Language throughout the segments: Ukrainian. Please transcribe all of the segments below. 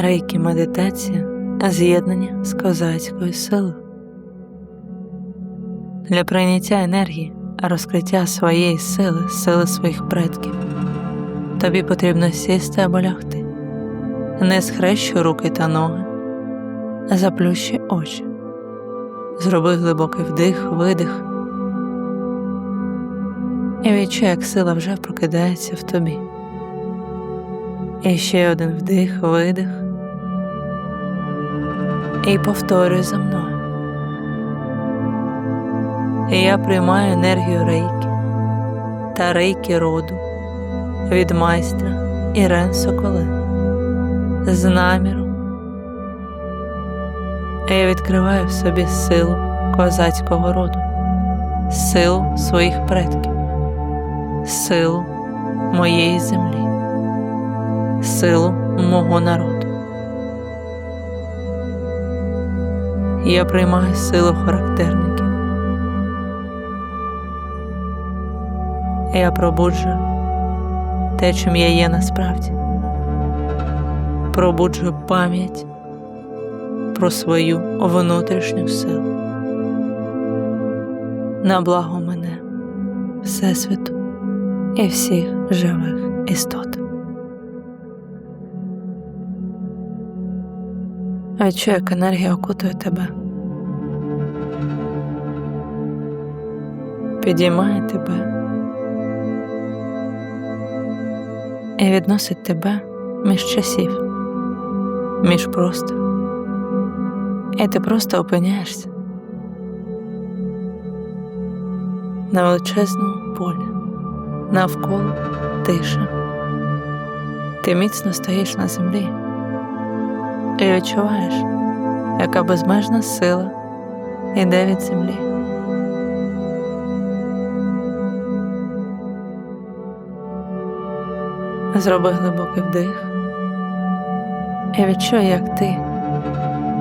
Рейкі медитація з'єднання з козацькою силою. Для прийняття енергії, розкриття своєї сили, сили своїх предків. Тобі потрібно сісти або лягти, не схрещуй руки та ноги, заплющи очі, зроби глибокий вдих, видих і відчуй, як сила вже прокидається в тобі. І ще один вдих, видих. І повторюй за мною. Я приймаю енергію рейки та рейки роду від майстра Ірен Соколин з наміром. Я відкриваю в собі силу козацького роду, силу своїх предків, силу моєї землі, силу мого народу. Я приймаю силу характерників. Я пробуджую те, чим я є насправді. Пробуджую пам'ять про свою внутрішню силу. На благо мене, Всесвіту і всіх живих істот. Відчуй, як енергія окутує тебе, підіймає тебе і відносить тебе між часів, між простор. І ти просто опиняєшся на величезному полі, навколо тиша. Ти міцно стоїш на землі і відчуваєш, яка безмежна сила йде від землі. Зроби глибокий вдих і відчуй, як ти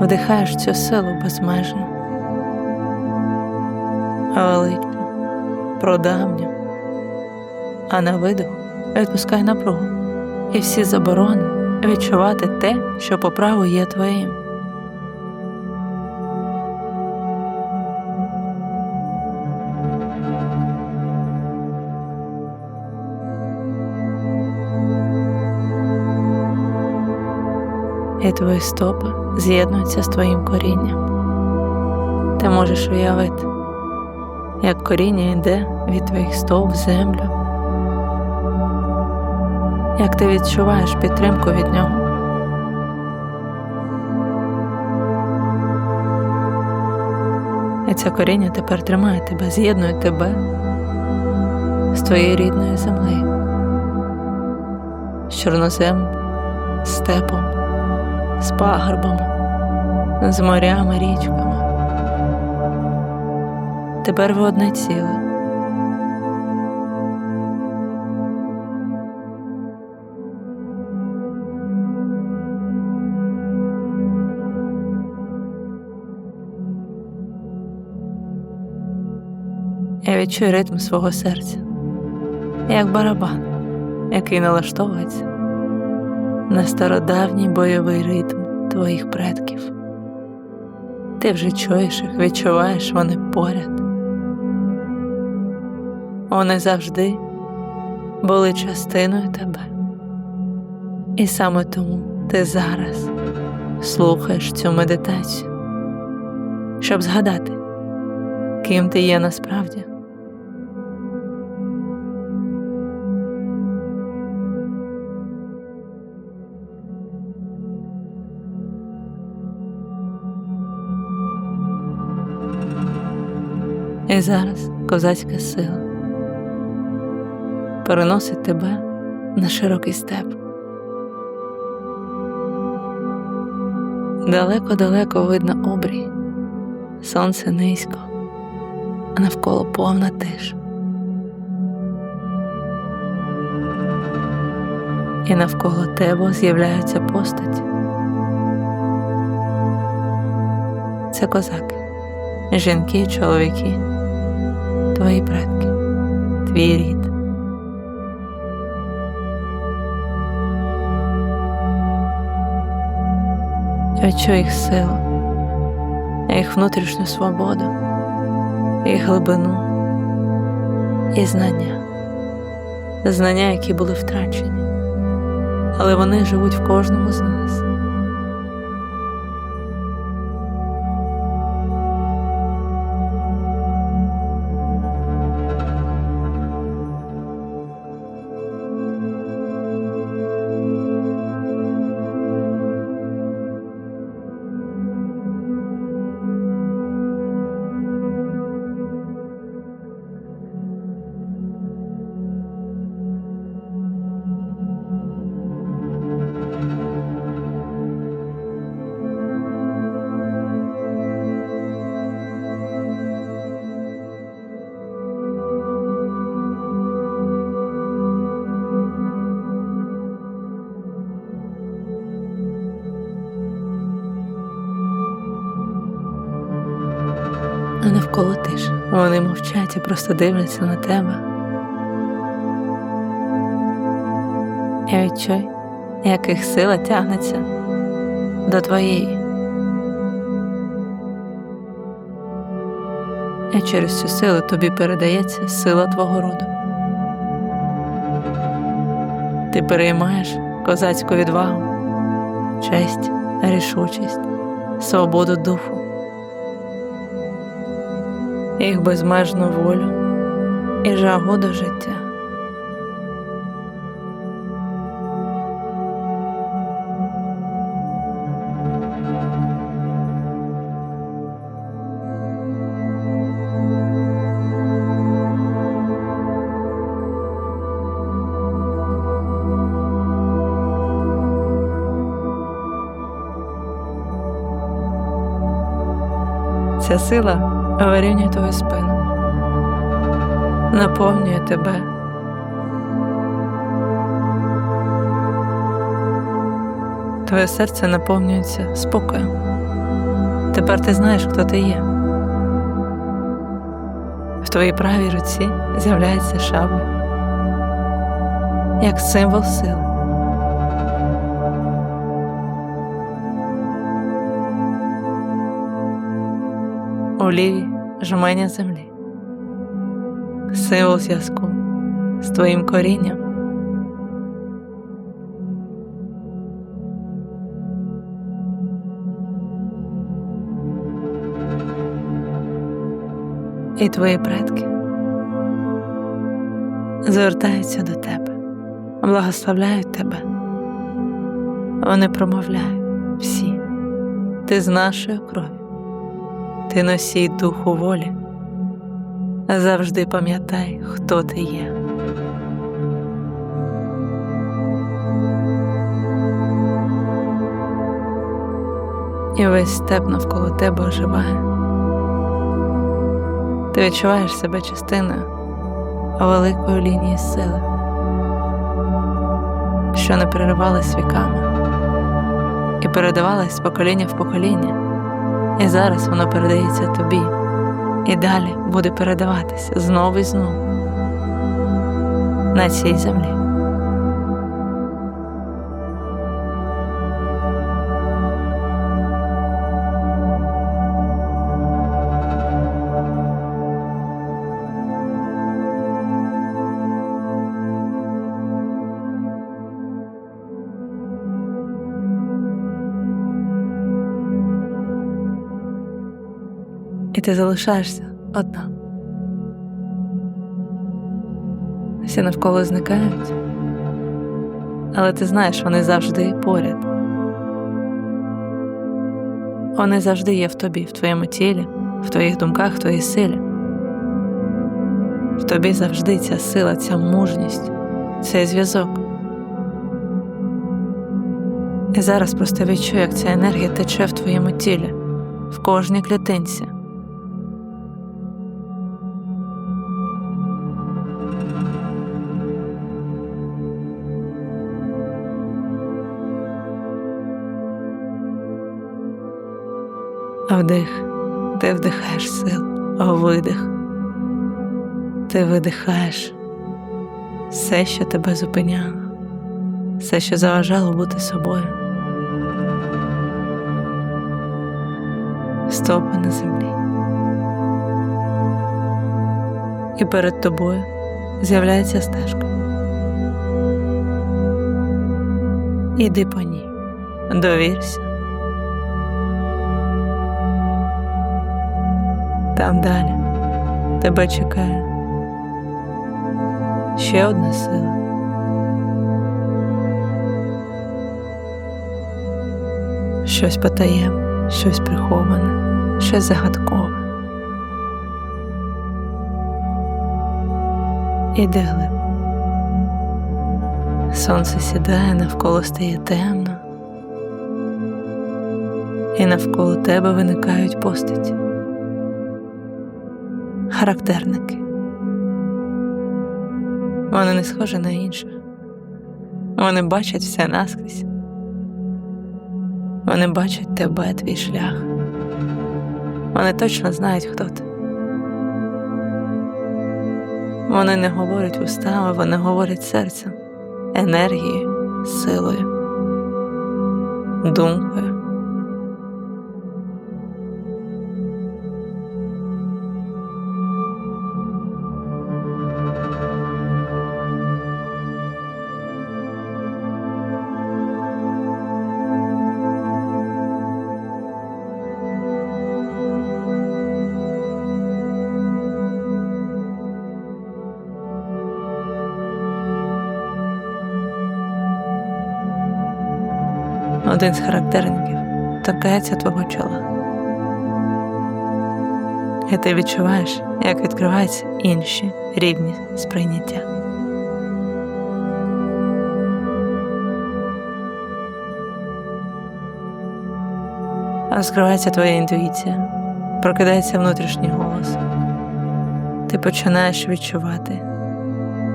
вдихаєш цю силу безмежно, величну, продавню, а на видиху відпускай напругу і всі заборони відчувати те, що по праву є твоїм. І твої стопи з'єднуються з твоїм корінням. Ти можеш уявити, як коріння йде від твоїх стоп в землю, як ти відчуваєш підтримку від нього. І це коріння тепер тримає тебе, з'єднує тебе з твоєю рідною землею, з чорноземом, степом, з пагорбами, з морями, річками. Тепер ви одне ціле. Я відчую ритм свого серця, як барабан, який налаштовується на стародавній бойовий ритм твоїх предків. Ти вже чуєш їх, відчуваєш вони поряд. Вони завжди були частиною тебе. І саме тому ти зараз слухаєш цю медитацію, щоб згадати, ким ти є насправді. І зараз козацька сила переносить тебе на широкий степ. Далеко-далеко видно обрій, сонце низько, а навколо повна тиша. І навколо тебе з'являються постаті. Це козаки, жінки і чоловіки твої предки, твій рід. Відчуй їх силу, їх внутрішню свободу, їх глибину і знання, знання, які були втрачені, але вони живуть в кожному з нас. А навколо тиш. Вони мовчать і просто дивляться на тебе. І відчуй, як їх сила тягнеться до твоєї. І через цю силу тобі передається сила твого роду. Ти переймаєш козацьку відвагу, честь, рішучість, свободу духу їх безмежну волю і жагу до життя. Ця сила вирівнює твою спину, наповнює тебе. Твоє серце наповнюється спокоєм. Тепер ти знаєш, хто ти є. В твоїй правій руці з'являється шабля, як символ сили. У лівій жменя землі, символ зв'язку з твоїм корінням. І твої предки звертаються до тебе, благословляють тебе. Вони промовляють всі, ти з нашої крові ти носій духу волі, завжди пам'ятай, хто ти є. І весь степ навколо тебе оживає. Ти відчуваєш себе частиною великої лінії сили, що не переривалась віками і передавалась з покоління в покоління. І зараз воно передається тобі, і далі буде передаватися знову і знову на цій землі. Ти залишаєшся одна. Всі навколо зникають, але ти знаєш, вони завжди поряд. Вони завжди є в тобі, в твоєму тілі, в твоїх думках, в твоїй силі. В тобі завжди ця сила, ця мужність, цей зв'язок. І зараз просто відчуй, як ця енергія тече в твоєму тілі, в кожній клітинці. Вдих, ти вдихаєш сил, а видих. Ти видихаєш все, що тебе зупиняло, все, що заважало бути собою. стопи на землі. І перед тобою з'являється стежка. Іди по ній, довірся. Там далі тебе чекає ще одна сила. Щось потаємне, щось приховане, щось загадкове. Іди глиб. Сонце сідає, навколо стає темно, і навколо тебе виникають постаті, характерники. Вони не схожі на інших. Вони бачать все наскрізь. Вони бачать тебе, твій шлях. Вони точно знають, хто ти. Вони не говорять устами, вони говорять серцем, енергією, силою, думкою. Один з характерників торкається твого чола. І ти відчуваєш, як відкриваються інші рівні сприйняття. Розкривається твоя інтуїція, прокидається внутрішній голос. Ти починаєш відчувати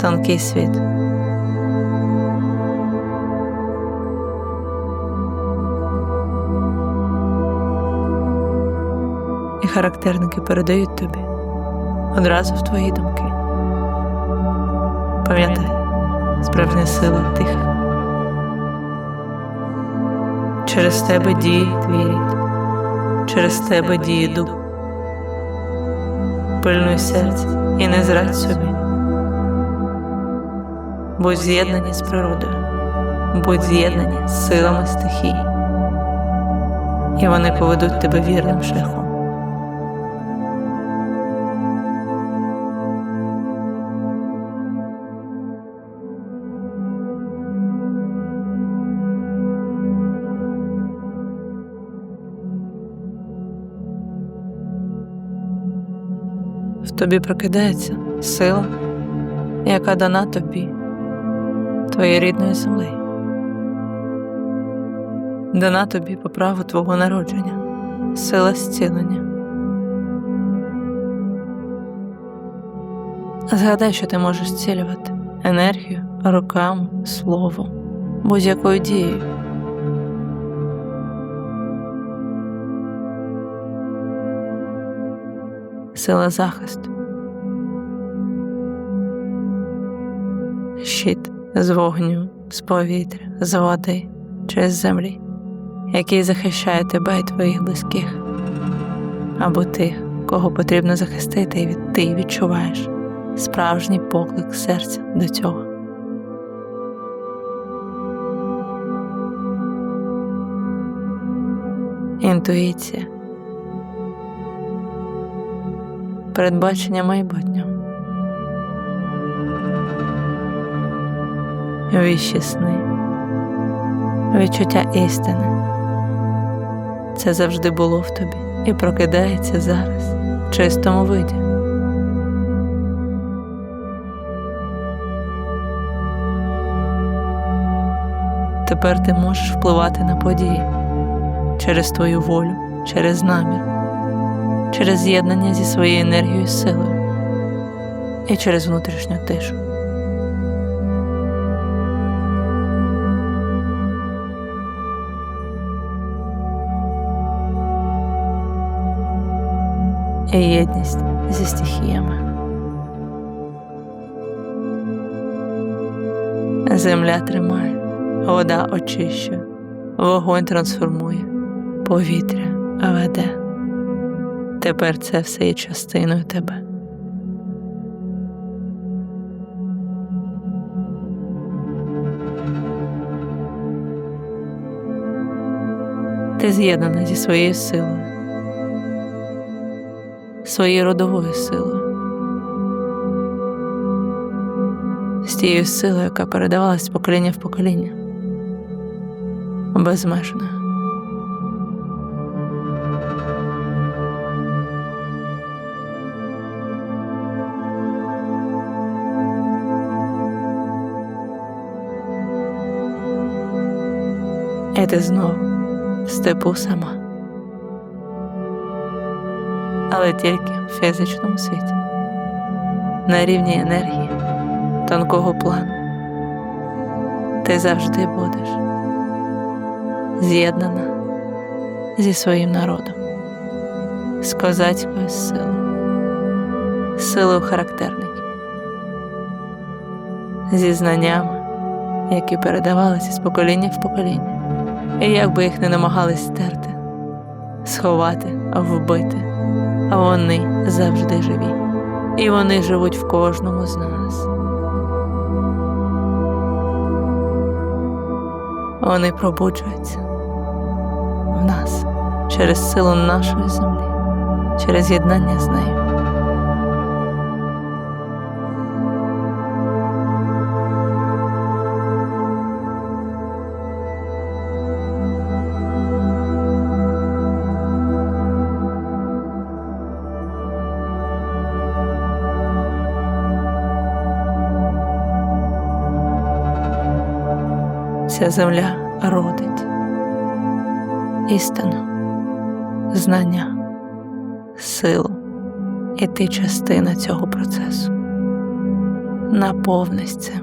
тонкий світ. Характерники передають тобі одразу в твої думки. Пам'ятай, справжня сила тиха. Через тебе діє твій рід, через тебе діє дух. Пильнуй серце і не зрадь собі. Будь з'єднані з природою, будь з'єднані з силами стихії, і вони поведуть тебе вірним шляхом. В тобі прокидається сила, яка дана тобі, твоєї рідної землі, дана тобі по праву твого народження, сила зцілення. Згадай, що ти можеш зцілювати енергію, руками, словом, будь-якою дією. Сила захисту, щит з вогню, з повітря, з води чи з землі, який захищає тебе і твоїх близьких, або тих, кого потрібно захистити, і ти відчуваєш справжній поклик серця до цього. Інтуїція передбачення майбутнього. Віщі сни, відчуття істини. Це завжди було в тобі і прокидається зараз в чистому виді. Тепер ти можеш впливати на події через твою волю, через намір через з'єднання зі своєю енергією силою і через внутрішню тишу. І єдність зі стихіями. Земля тримає, вода очищує, вогонь трансформує, повітря веде Тепер це все є частиною тебе. Ти з'єднана зі своєю силою, своєю родовою силою, з тією силою, яка передавалась з покоління в покоління, безмежною. І ти знову в степу сама, але тільки в фізичному світі, на рівні енергії, тонкого плану. Ти завжди будеш з'єднана зі своїм народом, з козацькою силою, силою характерників, зі знаннями, які передавалися з покоління в покоління. Як би їх не намагались стерти, сховати, вбити, а вони завжди живі, і вони живуть в кожному з нас. Вони пробуджуються в нас через силу нашої землі, через єднання з нею. Ця земля родить істину, знання, силу, і ти частина цього процесу. Наповнись цим.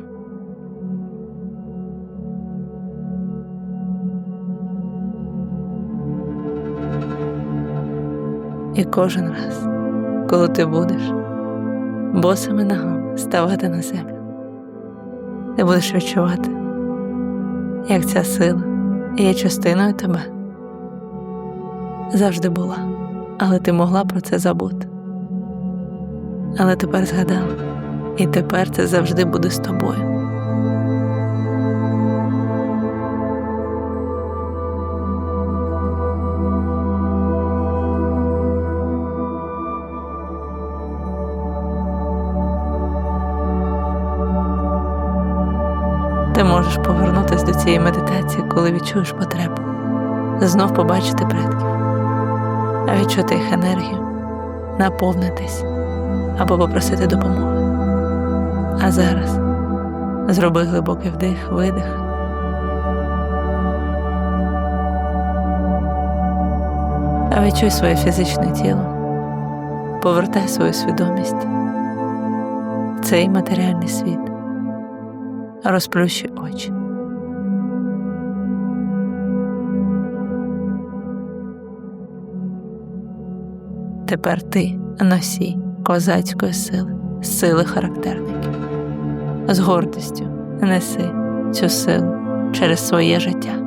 І кожен раз, коли ти будеш босими ногами ставати на землю, ти будеш відчувати як ця сила є частиною тебе. Завжди була, але ти могла про це забути. Але тепер згадала, і тепер це завжди буде з тобою. Ти можеш повернутися до цієї медитації, коли відчуєш потребу, знов побачити предків, відчути їх енергію, наповнитись. Або попросити допомоги. А зараз зроби глибокий вдих, видих. А відчуй своє фізичне тіло, повертай свою свідомість. В цей матеріальний світ розплющи очі. Тепер ти носій козацької сили, сили характерників. З гордістю неси цю силу через своє життя.